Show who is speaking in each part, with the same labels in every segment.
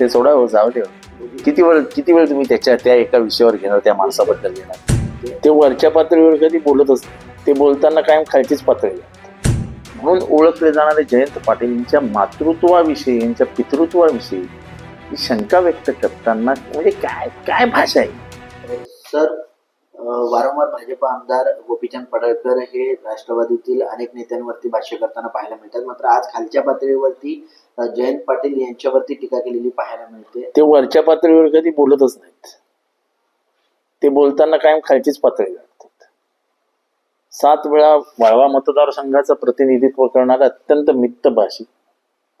Speaker 1: ते सोडा हो जाऊ दे. किती वेळ किती वेळ तुम्ही त्याच्या त्या एका विषयावर घेणार त्या माणसाबद्दल घेणार? ते वरच्या पातळीवर कधी बोलतच असत ते बोलताना कायम खालचीच पातळी म्हणून ओळखले जाणारे जयंत पाटील यांच्या मातृत्वाविषयी यांच्या पितृत्वाविषयी शंका व्यक्त करताना म्हणजे काय काय भाषा आहे?
Speaker 2: सर वारंवार भाजप आमदार गोपीचंद पडळकर हे राष्ट्रवादीतील अनेक नेत्यांवरती भाष्य करताना पाहायला मिळतात. मात्र आज खालच्या पातळीवरती जयंत पाटील यांच्यावरती टीका केलेली पाहायला मिळते.
Speaker 1: ते वरच्या पातळीवर कधी बोलतच नाहीत. ते बोलताना कायम खालचीच पातळी लागतात सात वेळा वाळवा मतदारसंघाचं प्रतिनिधित्व करणारे अत्यंत मितभाषी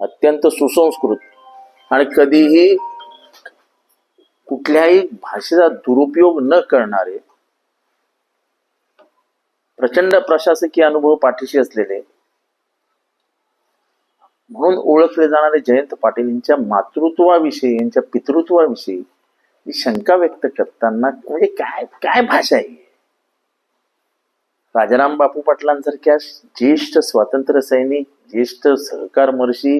Speaker 1: अत्यंत सुसंस्कृत आणि कधीही कुठल्याही भाषेचा दुरुपयोग न करणारे प्रचंड प्रशासकीय अनुभव पाठीशी असलेले म्हणून ओळखले जाणारे जयंत पाटील यांच्या मातृत्वाविषयी यांच्या पितृत्वाविषयी शंका व्यक्त करताना म्हणजे काय काय भाषा आहे? राजाराम बापू पाटलांसारख्या ज्येष्ठ स्वातंत्र्य सैनिक ज्येष्ठ सहकार मर्षी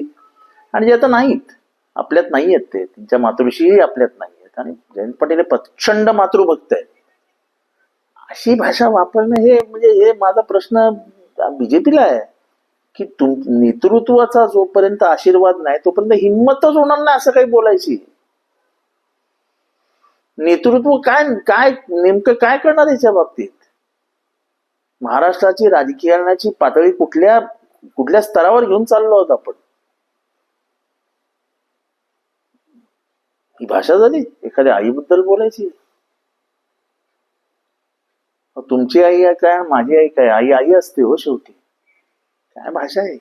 Speaker 1: आणि जे आता नाहीत आपल्यात नाही आहेत ते त्यांच्या मातृशीही आपल्यात नाही आहेत आणि जयंत पाटील हे प्रचंड मातृभक्त आहेत. अशी भाषा वापरणं हे म्हणजे हे माझा प्रश्न बीजेपीला आहे. की तुम नेतृत्वाचा जोपर्यंत आशीर्वाद नाही तोपर्यंत हिंमतच होणार नाही असं काही बोलायची. नेतृत्व काय काय नेमकं काय करणार याच्या बाबतीत? महाराष्ट्राची राजकारणाची पातळी कुठल्या कुठल्या स्तरावर घेऊन चाललो आहोत आपण? ही भाषा झाली? एखाद्या आईबद्दल बोलायची? तुमची आई आहे काय? माझी आई काय? आई आई असते हो शेवटी. काय भाषा आहे?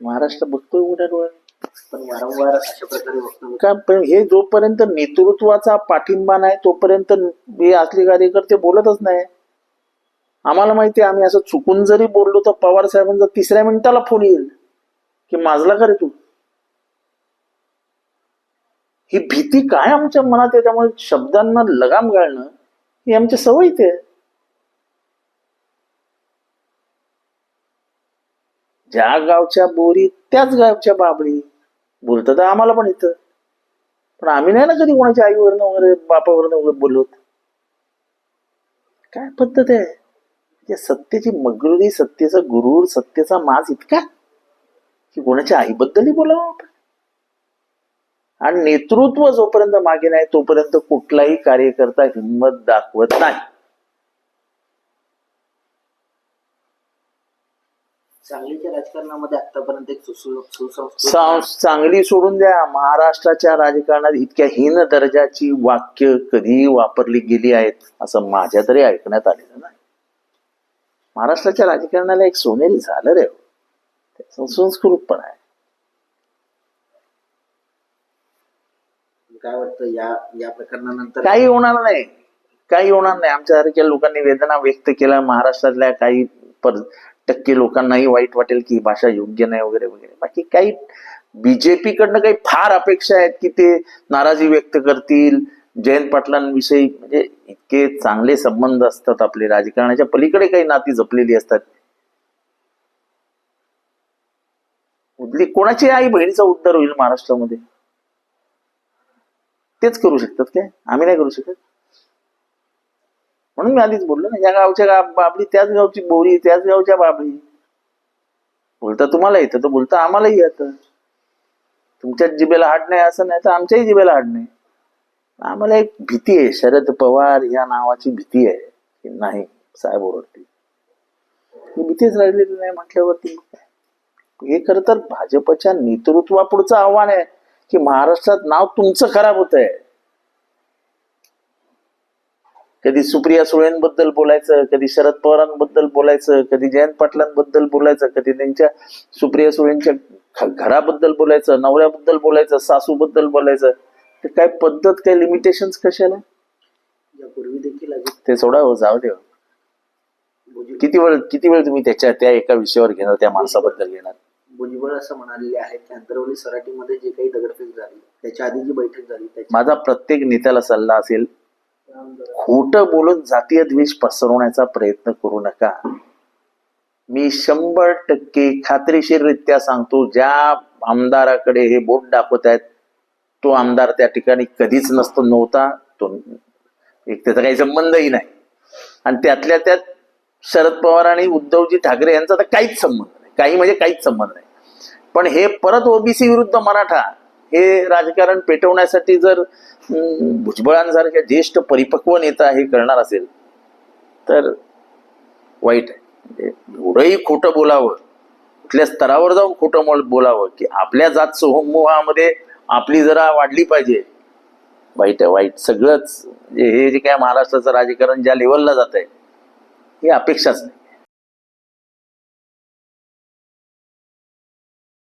Speaker 1: महाराष्ट्र बघतोय उड्या डोळ्याने
Speaker 2: पण वारंवार अशा प्रकारे वक्तव्य
Speaker 1: का पण हे जोपर्यंत नेतृत्वाचा पाठिंबा नाही तोपर्यंत हे असले कार्यकर्ते बोलतच नाही. आम्हाला माहिती आहे आम्ही असं चुकून जरी बोललो तर पवार साहेबांचा तिसऱ्या मिनिटाला फोन येईल की माजला का रे तू? ही भीती काय आमच्या मनात आहे? त्यामुळे शब्दांना लगाम घालणं ही आमच्या सवयीत आहे. ज्या गावच्या बोरी त्याच गावच्या बाबडी बोलतं तर आम्हाला पण येतं पण आम्ही नाही ना कधी कोणाच्या आईवरनं वगैरे बापावरनं वगैरे बोलवत. काय पद्धत आहे? जे सत्तेची मगरुरी सत्तेचा गुरूर सत्तेचा माज इतका की कोणाच्या आईबद्दलही बोलावं आपण. आणि नेतृत्व जोपर्यंत मागे नाही तोपर्यंत कुठलाही कार्यकर्ता हिंमत दाखवत नाही.
Speaker 2: सांगलीच्या राजकारणामध्ये आतापर्यंत एक
Speaker 1: चांगली सोडून द्या. महाराष्ट्राच्या राजकारणात इतक्या हीन दर्जाची वाक्य कधीही वापरली गेली आहेत असं माझ्या तरी ऐकण्यात आलेलं नाही. महाराष्ट्राच्या राजकारणाला एक सोनेरी झालं रे त्याचं संस्कृतपणा आहे.
Speaker 2: काय वाटतं या या प्रकरणानंतर
Speaker 1: काही होणार नाही. काही होणार नाही. आमच्यासारख्या लोकांनी वेदना व्यक्त केल्या. महाराष्ट्रातल्या काही टक्के लोकांनाही वाईट वाटेल की ही भाषा योग्य नाही वगैरे वगैरे. बाकी काही बीजेपी कडनं काही फार अपेक्षा आहेत की ते नाराजी व्यक्त करतील. जयंत पाटलांविषयी म्हणजे इतके चांगले संबंध असतात आपले राजकारणाच्या. पलीकडे काही नाती जपलेली असतात. उद्ली कोणाची आई बहिणीचा उद्धार होईल महाराष्ट्रामध्ये? तेच करू शकतात काय? आम्ही नाही करू शकत? म्हणून मी आधीच बोललो ना या गावच्या गाव बाबडी त्याच गावची बोरी त्याच गावच्या बाबडी बोलता तुम्हाला येतं तर बोलता आम्हालाही येतं. तुमच्या जिबेला हाड नाही असं नाही तर आमच्याही जिबेला हाड नाही. आम्हाला एक भीती आहे शरद पवार या नावाची भीती आहे की नाही साहेब ओरडतील. ही भीतीच राहिलेली नाही म्हटल्यावरती. हे खरं तर भाजपच्या नेतृत्वापुढचं आव्हान आहे की महाराष्ट्रात नाव तुमचं खराब होत आहे कधी सुप्रिया सुळेंबद्दल बोलायचं कधी शरद पवारांबद्दल बोलायचं कधी जयंत पाटलांबद्दल बोलायचं कधी त्यांच्या सुप्रिया सुळेंच्या घराबद्दल बोलायचं नवऱ्याबद्दल बोलायचं सासूबद्दल बोलायचं ते काय पद्धत काय लिमिटेशन कशाला?
Speaker 2: यापूर्वी देखील
Speaker 1: ते सोडा हो जाऊ दे हो. किती वेळ किती वेळ तुम्ही त्याच्या त्या एका विषयावर घेणार त्या माणसाबद्दल घेणार?
Speaker 2: भुजबळ असं म्हणालेले आहेत की अंतरवली सराटीमध्ये जे काही दगडफेक झाली त्याच्या आधी जी बैठक झाली
Speaker 1: माझा प्रत्येक नेत्याला सल्ला असेल खोट बोलून जातीय द्वेष पसरवण्याचा प्रयत्न करू नका. मी शंभर टक्के खात्रीशीररित्या सांगतो ज्या आमदाराकडे हे बोट दाखवत आहेत तो आमदार त्या ठिकाणी कधीच नसतो नव्हता तो एक त्याचा काही संबंधही नाही. आणि त्यातल्या त्यात शरद पवार आणि उद्धवजी ठाकरे यांचा तर काहीच संबंध नाही. काही म्हणजे काहीच संबंध नाही. पण हे परत ओबीसी विरुद्ध मराठा हे राजकारण पेटवण्यासाठी जर भुजबळांसारख्या ज्येष्ठ परिपक्व नेता हे करणार असेल तर वाईट आहे. म्हणजे एवढंही खोटं बोलावं कुठल्या स्तरावर जाऊन खोटं बोलावं की आपल्या जात समूहामध्ये आपली जरा वाढली पाहिजे. वाईट आहे वाईट सगळंच. म्हणजे हे जे काय महाराष्ट्राचं राजकारण ज्या लेवलला जात आहे ही अपेक्षाच नाही.